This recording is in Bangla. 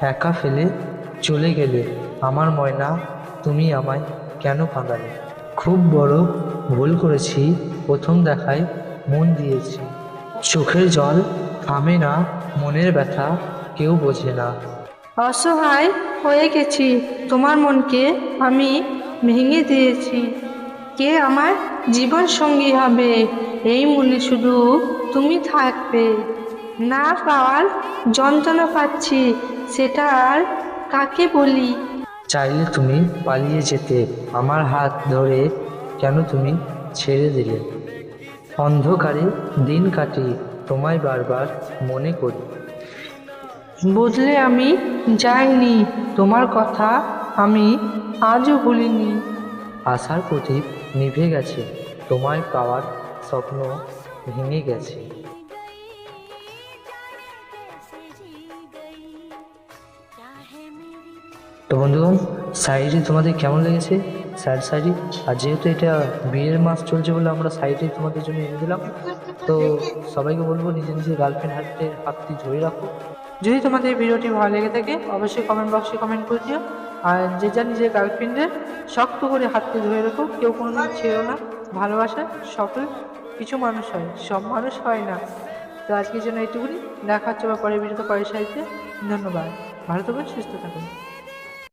একা ফেলে চলে গেলে আমার ময়না, তুমি আমায় কেন কাঁদালে খুব বড় ভুল করেছি, প্রথম দেখায় মন দিয়েছি। চোখের জল থামে না, মনের ব্যথা কেউ বোঝে না। অসহায় হয়ে গেছি, তোমার মনকে আমি ভেঙে দিয়েছি। কে আমার জীবন সঙ্গী হবে? এই মনে শুধু তুমি থাকবে। না পাওয়ার যন্ত্রণা পাচ্ছি সেটা আর কাকে বলি? চাইলে তুমি পালিয়ে যেতে আমার হাত ধরে কেন তুমি ছেড়ে দিলে? অন্ধকারে দিন কাটি তোমায় বারবার মনে করি। বদলে আমি যাইনি তোমার কথা আমি আজও ভুলিনি। আশার প্রদীপ নিভে গেছে তোমায় পাওয়ার স্বপ্ন ভেঙে গেছে। তো বন্ধুগণ শাড়িটি তোমাদের কেমন লেগেছে? স্যাড শাড়ি আর যেহেতু এটা বিয়ের মাস চলছে বলে আমরা শাড়িটি তোমাদের জন্য এনে দিলাম, তো সবাইকে বলব নিজে নিজের গার্লফ্রেন্ড হাতে হাতটি ধরে রাখো। যদি তোমাদের ভিডিওটি ভালো লেগে থাকে, অবশ্যই কমেন্ট বক্সে কমেন্ট করে দিও। আর যে যা নিজের গার্লফ্রেন্ডের শক্ত করে হাতটি ধরে রাখো, কেউ কোনোদিন ছেড়ো না। ভালোবাসা সকল কিছু মানুষ হয়, সব মানুষ হয় না। তো আজকের জন্য এইটুকুনি। দেখা হচ্ছে বা পরের ভিডিওতে, পরের সাহিত্যে ধন্যবাদ। ভালো থাকুন সুস্থ থাকুন